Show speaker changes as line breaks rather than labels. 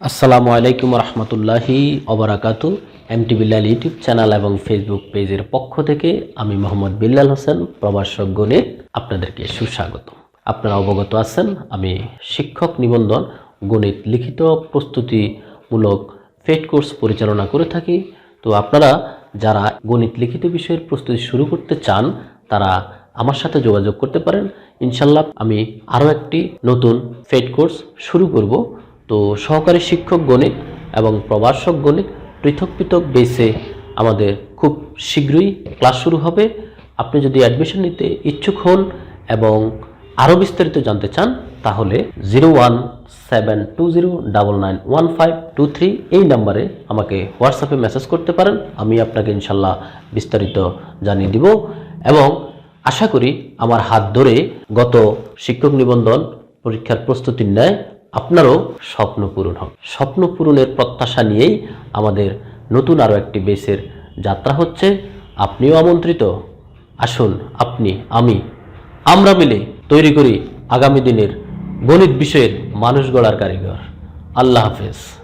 আসসালামু আলাইকুম রহমতুল্লাহি অবরাকাতু। এমটি বিল্লাল ইউটিউব চ্যানেল এবং ফেসবুক পেজের পক্ষ থেকে আমি মোহাম্মদ বিল্লাল হোসেন প্রবাসক গণিত, আপনাদেরকে সুস্বাগত আপনারা অবগত আছেন, আমি শিক্ষক নিবন্ধন গণিত লিখিত প্রস্তুতিমূলক ফেড কোর্স পরিচালনা করে থাকি। তো আপনারা যারা গণিত লিখিত বিষয়ের প্রস্তুতি শুরু করতে চান, তারা আমার সাথে যোগাযোগ করতে পারেন। ইনশাল্লাহ আমি আরও একটি নতুন ফেড কোর্স শুরু করব। তো সহকারী শিক্ষক গণিত এবং প্রভাষক গণিত পৃথক পৃথক বেসে আমাদের খুব শীঘ্রই ক্লাস শুরু হবে। আপনি যদি অ্যাডমিশন নিতে ইচ্ছুক হন এবং আরও বিস্তারিত জানতে চান, তাহলে zero one seven two zero double nine one five two three এই নাম্বারে আমাকে হোয়াটসঅ্যাপে মেসেজ করতে পারেন। আমি আপনাকে ইনশাল্লাহ বিস্তারিত জানিয়ে দিব এবং আশা করি আমার হাত ধরে গত শিক্ষক নিবন্ধন পরীক্ষার প্রস্তুতি নেয় আপনারও স্বপ্ন পূরণ হবে স্বপ্ন পূরণের প্রত্যাশা নিয়েই আমাদের নতুন আরও একটি বেসের যাত্রা হচ্ছে। আপনিও আমন্ত্রিত। আসুন, আপনি, আমি, আমরা মিলে তৈরি করি আগামী দিনের গণিত বিষয়ের মানুষ গড়ার কারিগর। আল্লাহ হাফেজ।